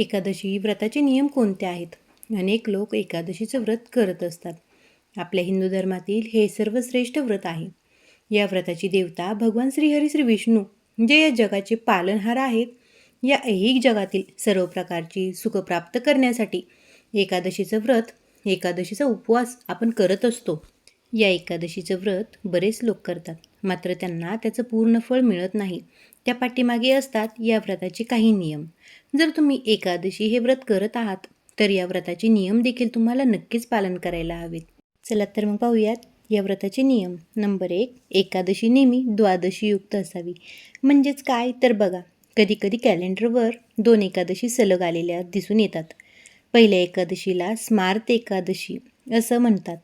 एकादशी व्रताचे नियम कोणते आहेत? अनेक लोक एकादशीचं व्रत करत असतात. आपल्या हिंदू धर्मातील हे सर्वश्रेष्ठ व्रत आहे. या व्रताची देवता भगवान श्रीहरी श्री विष्णू जे या जगाचे पालनहार आहेत या ऐहिक जगातील सर्व प्रकारची सुख प्राप्त करण्यासाठी एकादशीचं व्रत एकादशीचा उपवास आपण करत असतो. या एकादशीचं व्रत बरेच लोक करतात. मात्र त्यांना त्याचं पूर्ण फळ मिळत नाही. त्या पाठीमागे असतात या व्रताचे काही नियम. जर तुम्ही एकादशी हे व्रत करत आहात तर या व्रताचे नियम देखील तुम्हाला नक्कीच पालन करायला हवेत. चला तर मग पाहूयात या व्रताचे नियम. नंबर एक एकादशी नेहमी द्वादशी युक्त असावी. म्हणजेच काय? तर बघा कधीकधी कॅलेंडरवर दोन एकादशी सलग आलेल्या दिसून येतात. पहिल्या एकादशीला स्मार्त एकादशी असं म्हणतात.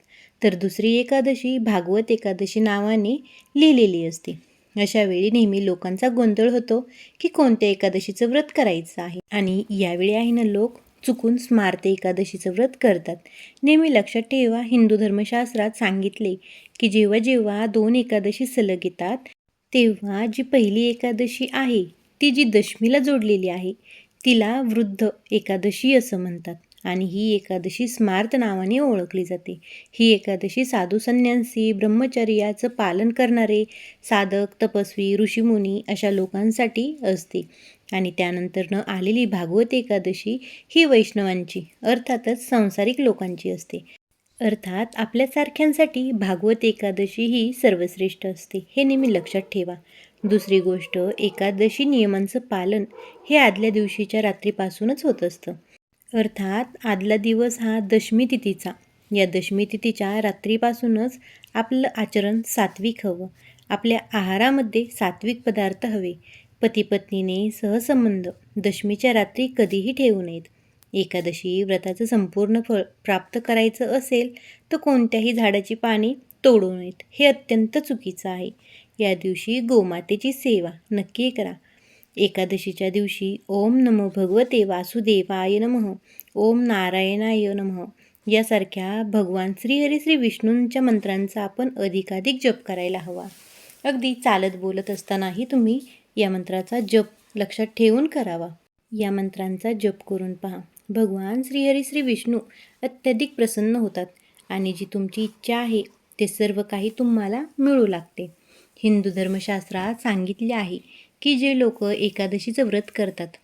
तर दुसरी एकादशी भागवत एकादशी नावाने लिहिलेली असते. अशा वेळी नेहमी लोकांचा गोंधळ होतो की कोणत्या एकादशीचं व्रत करायचं आहे? आणि यावेळी आहे ना लोक चुकून स्मार्त एकादशीचं व्रत करतात. नेहमी लक्षात ठेवा हिंदू धर्मशास्त्रात सांगितले की जेव्हा जेव्हा दोन एकादशी सलग येतात तेव्हा जी पहिली एकादशी आहे ती जी दशमीला जोडलेली आहे तिला वृद्ध एकादशी असं म्हणतात. आणि ही एकादशी स्मार्त नावाने ओळखली जाते. ही एकादशी साधू संन्यासी ब्रह्मचर्याचं पालन करणारे साधक तपस्वी ऋषीमुनी अशा लोकांसाठी असते. आणि त्यानंतरनं आलेली भागवत एकादशी ही वैष्णवांची अर्थातच सांसारिक लोकांची असते. अर्थात आपल्यासारख्यांसाठी भागवत एकादशी ही सर्वश्रेष्ठ असते हे नेहमी लक्षात ठेवा. दुसरी गोष्ट एकादशी नियमांचं पालन हे आदल्या दिवशीच्या रात्रीपासूनच होत असतं. अर्थात आदला दिवस हा दशमी तिथीचा. या दशमी तिथीच्या रात्रीपासूनच आपलं आचरण सात्विक हवं. आपल्या आहारामध्ये सात्विक पदार्थ हवे. पतीपत्नीने सहसंबंध. दशमीच्या रात्री कधीही ठेवू नयेत. एकादशी व्रताचं संपूर्ण फळ प्राप्त करायचं असेल तर कोणत्याही झाडाची पाने तोडू नयेत. हे अत्यंत चुकीचं आहे. या दिवशी गोमातेची सेवा नक्की करा. एकादशीच्या दिवशी ओम नमो भगवते वासुदेवाय नमः ओम नारायणाय नमः. यासारख्या भगवान श्रीहरी श्री विष्णूंच्या मंत्रांचा आपण अधिकाधिक जप करायला हवा. अगदी चालत बोलत असतानाही तुम्ही या मंत्राचा जप लक्षात ठेवून करावा. या मंत्रांचा जप करून पहा. भगवान श्रीहरी श्री विष्णू अत्यधिक प्रसन्न होतात आणि जी तुमची इच्छा आहे ते सर्व काही तुम्हाला मिळू लागते. हिंदू धर्मशास्त्रात सांगितले आहे की जे लोक एकादशीचं व्रत करतात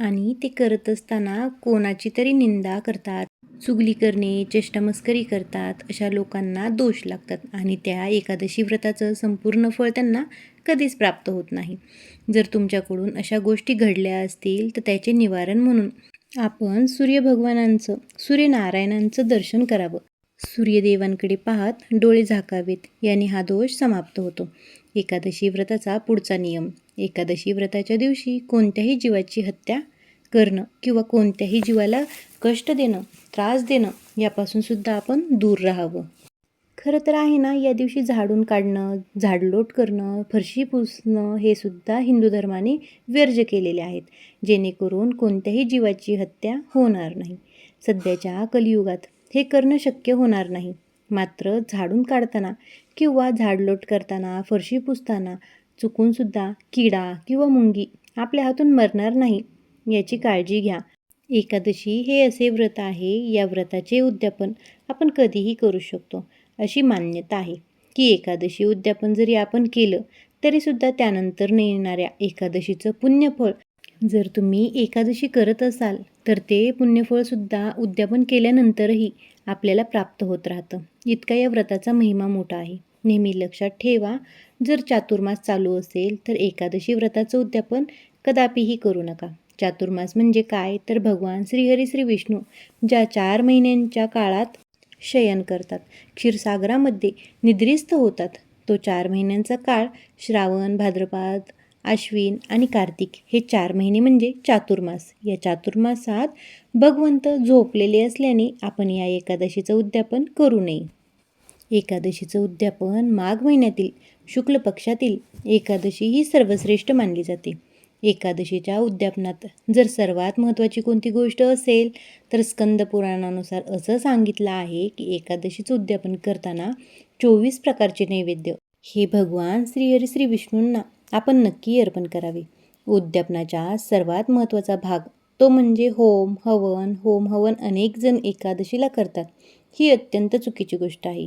आणि ते करत असताना कोणाची तरी निंदा करतात चुगली करणे चेष्टामस्करी करतात अशा लोकांना दोष लागतात आणि त्या एकादशी व्रताचं संपूर्ण फळ त्यांना कधीच प्राप्त होत नाही. जर तुमच्याकडून अशा गोष्टी घडल्या असतील तर त्याचे निवारण म्हणून आपण सूर्यभगवानांचं सूर्यनारायणांचं दर्शन करावं. सूर्यदेवांकडे पाहत डोळे झाकावेत. याने हा दोष समाप्त होतो. एकादशी व्रताचा पुढचा नियम. एकादशी व्रताच्या दिवशी कोणत्याही जीवाची हत्या करणं किंवा कोणत्याही जीवाला कष्ट देणं त्रास देणं यापासून सुद्धा आपण दूर राहावं. खरं तर आहे ना या दिवशी झाडून काढणं झाडलोट करणं फरशी पुसणं हे सुद्धा हिंदू धर्माने वर्ज केलेले आहेत. जेणेकरून कोणत्याही जीवाची हत्या होणार नाही. सध्याच्या कलियुगात हे करणं शक्य होणार नाही. मात्र झाडून काढताना किंवा झाडलोट करताना फरशी पुसताना चुकूनसुद्धा किडा किंवा मुंगी आपल्या हातून मरणार नाही याची काळजी घ्या. एकादशी हे असे व्रत आहे या व्रताचे उद्यापन आपण कधीही करू शकतो अशी मान्यता आहे. की एकादशी उद्यापन जरी आपण केलं तरीसुद्धा त्यानंतर येणाऱ्या एकादशीचं पुण्यफळ जर तुम्ही एकादशी करत असाल तर ते पुण्यफळसुद्धा उद्यापन केल्यानंतरही आपल्याला प्राप्त होत राहतं. इतका या व्रताचा महिमा मोठा आहे. नेहमी लक्षात ठेवा जर चातुर्मास चालू असेल तर एकादशी व्रताचं उद्यापन कदापिही करू नका. चातुर्मास म्हणजे काय? तर भगवान श्रीहरी श्री विष्णू ज्या चार महिन्यांच्या काळात शयन करतात क्षीरसागरामध्ये निद्रिस्त होतात. तो चार महिन्यांचा काळ श्रावण भाद्रपाद आश्विन आणि कार्तिक हे चार महिने म्हणजे चातुर्मास. या चातुर्मासात भगवंत झोपलेले असल्याने आपण या एकादशीचं उद्यापन करू नये. एकादशीचं उद्यापन माघ महिन्यातील शुक्ल पक्षातील एकादशी ही सर्वश्रेष्ठ मानली जाते. एकादशीच्या उद्यापनात जर सर्वात महत्त्वाची कोणती गोष्ट असेल तर स्कंद पुराणानुसार असं सांगितलं आहे की एकादशीचं उद्यापन करताना चोवीस प्रकारचे नैवेद्य. हे भगवान श्रीहरी श्री विष्णूंना आपण नक्की अर्पण करावे. उद्यापनाच्या सर्वात महत्त्वाचा भाग तो म्हणजे होम हवन होम हवन अनेक जण एकादशीला करतात. ही अत्यंत चुकीची गोष्ट आहे.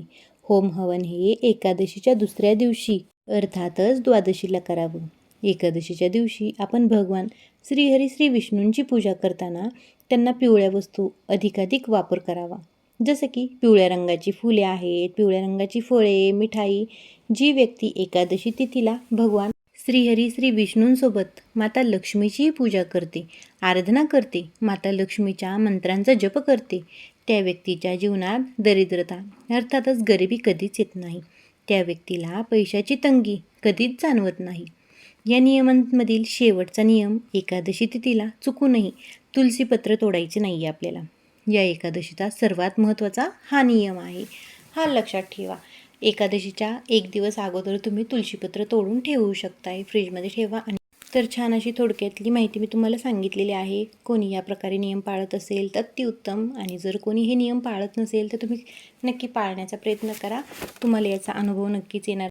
होम हवन हे एकादशीच्या दुसऱ्या दिवशी अर्थातच द्वादशीला करावं. एकादशीच्या दिवशी आपण भगवान श्रीहरी श्री विष्णूंची पूजा करताना त्यांना पिवळ्या वस्तू अधिकाधिक वापर करावा. जसं की पिवळ्या रंगाची फुले आहेत पिवळ्या रंगाची फळे मिठाई जी व्यक्ती एकादशी तिथीला भगवान श्रीहरी श्री विष्णूंसोबत माता लक्ष्मीचीही पूजा करते आराधना करते माता लक्ष्मीच्या मंत्रांचा जप करते. त्या व्यक्तीच्या जीवनात दरिद्रता अर्थातच गरिबी कधीच येत नाही. त्या व्यक्तीला पैशाची तंगी कधीच जाणवत नाही. या नियमांमधील शेवटचा नियम एकादशी तिथीला चुकूनही तुलसीपत्र तोडायचे नाही आहे आपल्याला. या एकादशीचा सर्वात महत्त्वाचा हा नियम आहे. हा लक्षात ठेवा. एकादशीच्या एक दिवस अगोदर तुम्ही तुळशीपत्र तोडून ठेवू शकताय. फ्रीजमध्ये ठेवा आणि तर छान अशी थोडक्यातली माहिती मी तुम्हाला सांगितलेली आहे. कोणी या प्रकारे नियम पाळत असेल तर अतिउत्तम आणि जर कोणी हे नियम पाळत नसेल तर तुम्ही नक्की पाळण्याचा प्रयत्न करा. तुम्हाला याचा अनुभव नक्कीच येणार.